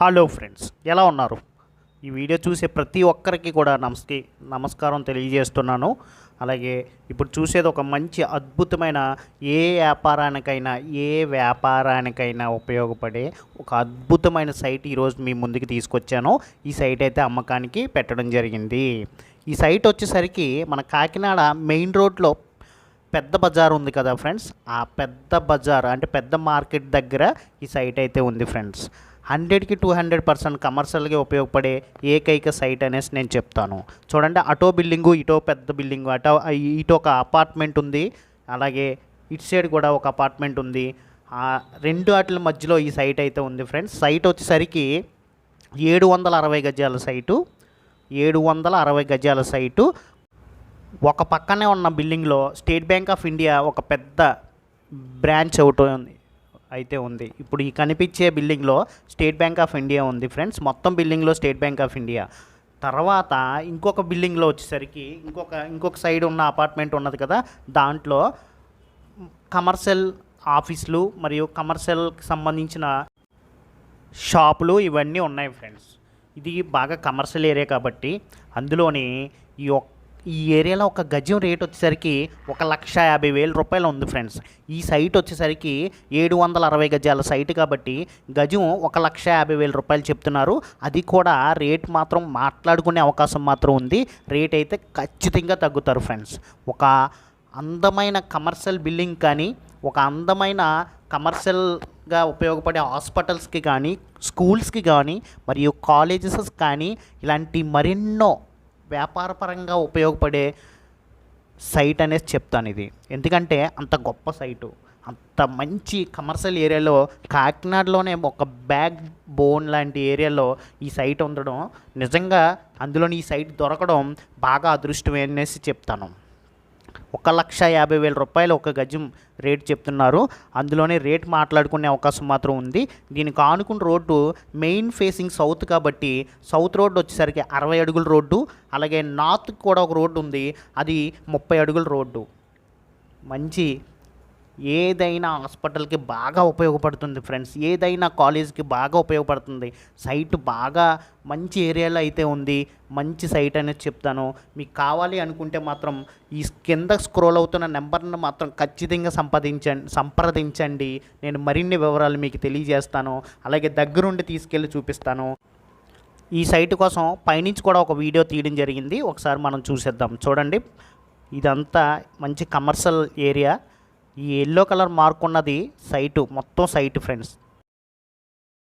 Hello friends ఎలా ఉన్నారు? ఈ వీడియో చూసే ప్రతి ఒక్కరికి కూడా నమస్కి నమస్కారం తెలియజేస్తున్నాను. అలాగే ఇప్పుడు చూసేది ఒక మంచి అద్భుతమైన ఏ వ్యాపారానికైనా ఏ వ్యాపారానికైనా ఉపయోగపడే ఒక అద్భుతమైన సైట్ ఈరోజు మీ ముందుకు తీసుకొచ్చాను. ఈ సైట్ అయితే అమ్మకానికి పెట్టడం జరిగింది. ఈ సైట్ వచ్చేసరికి మన కాకినాడ మెయిన్ రోడ్లో పెద్ద బజార్ ఉంది కదా ఫ్రెండ్స్ ఆ పెద్ద బజార్ అంటే పెద్ద మార్కెట్ దగ్గర ఈ సైట్ అయితే ఉంది ఫ్రెండ్స్. హండ్రెడ్కి టూ హండ్రెడ్ పర్సెంట్ కమర్షియల్గా ఉపయోగపడే ఏకైక సైట్ అనేసి నేను చెప్తాను. చూడండి అటో బిల్డింగు ఇటో పెద్ద బిల్డింగు అటో ఇటు ఒక అపార్ట్మెంట్ ఉంది. అలాగే ఇటు సైడ్ కూడా ఒక అపార్ట్మెంట్ ఉంది. రెండు వాటిల మధ్యలో ఈ సైట్ అయితే ఉంది ఫ్రెండ్స్. సైట్ వచ్చేసరికి ఏడు వందల అరవై గజాల సైటు ఏడు వందల అరవై గజాల సైటు. ఒక పక్కనే ఉన్న బిల్డింగ్లో స్టేట్ బ్యాంక్ ఆఫ్ ఇండియా ఒక పెద్ద బ్రాంచ్ ఒకటి ఉంది. అయితే ఉంది. ఇప్పుడు ఈ కనిపించే బిల్డింగ్లో స్టేట్ బ్యాంక్ ఆఫ్ ఇండియా ఉంది ఫ్రెండ్స్. మొత్తం బిల్డింగ్లో స్టేట్ బ్యాంక్ ఆఫ్ ఇండియా. తర్వాత ఇంకొక బిల్డింగ్లో వచ్చేసరికి ఇంకొక ఇంకొక సైడ్ ఉన్న అపార్ట్మెంట్ ఉన్నది కదా దాంట్లో కమర్షియల్ ఆఫీసులు మరియు కమర్షియల్కి సంబంధించిన షాపులు ఇవన్నీ ఉన్నాయి ఫ్రెండ్స్. ఇది బాగా కమర్షియల్ ఏరియా కాబట్టి అందులోని ఈ ఒక్క ఈ ఏరియాలో ఒక గజం రేట్ వచ్చేసరికి ఒక లక్ష యాభై వేల రూపాయలు ఉంది ఫ్రెండ్స్. ఈ సైట్ వచ్చేసరికి ఏడు వందల అరవై గజాల సైట్ కాబట్టి గజం ఒక లక్ష యాభై వేల రూపాయలు చెప్తున్నారు. అది కూడా రేట్ మాత్రం మాట్లాడుకునే అవకాశం మాత్రం ఉంది. రేట్ అయితే ఖచ్చితంగా తగ్గుతారు ఫ్రెండ్స్. ఒక అందమైన కమర్షియల్ బిల్డింగ్ కానీ ఒక అందమైన కమర్షియల్గా ఉపయోగపడే హాస్పిటల్స్కి కానీ స్కూల్స్కి కానీ మరియు కాలేజెస్ కానీ ఇలాంటి మరెన్నో వ్యాపారపరంగా ఉపయోగపడే సైట్ అనేసి చెప్తాను ఇది. ఎందుకంటే అంత గొప్ప సైటు. అంత మంచి కమర్షియల్ ఏరియాలో కాకినాడలోనే ఒక బ్యాక్ బోన్ లాంటి ఏరియాలో ఈ సైట్ ఉండడం నిజంగా అందులోని ఈ సైట్ దొరకడం బాగా అదృష్టమే అనేసి చెప్తాను. ఒక లక్ష యాభై వేల రూపాయలు ఒక గజం రేట్ చెప్తున్నారు. అందులోనే రేట్ మాట్లాడుకునే అవకాశం మాత్రం ఉంది. దీనికి ఆనుకున్న రోడ్డు మెయిన్ ఫేసింగ్ సౌత్ కాబట్టి సౌత్ రోడ్డు వచ్చేసరికి అరవై అడుగుల రోడ్డు అలాగే నార్త్ కూడా ఒక రోడ్డు ఉంది. అది ముప్పై అడుగుల రోడ్డు. మంచి ఏదైనా హాస్పిటల్కి బాగా ఉపయోగపడుతుంది ఫ్రెండ్స్. ఏదైనా కాలేజ్కి బాగా ఉపయోగపడుతుంది. సైట్ బాగా మంచి ఏరియాలో అయితే ఉంది. మంచి సైట్ అనేది చెప్తాను. మీకు కావాలి అనుకుంటే మాత్రం ఈ కింద స్క్రోల్ అవుతున్న నెంబర్ను మాత్రం ఖచ్చితంగా సంపాదించండి సంప్రదించండి. నేను మరిన్ని వివరాలు మీకు తెలియజేస్తాను. అలాగే దగ్గరుండి తీసుకెళ్ళి చూపిస్తాను. ఈ సైట్ కోసం పైనుంచి కూడా ఒక వీడియో తీయడం జరిగింది. ఒకసారి మనం చూసేద్దాం. చూడండి. ఇదంతా మంచి కమర్షియల్ ఏరియా. ఈ ఎల్లో కలర్ మార్క్ ఉన్నది సైటు మొత్తం సైట్ ఫ్రెండ్స్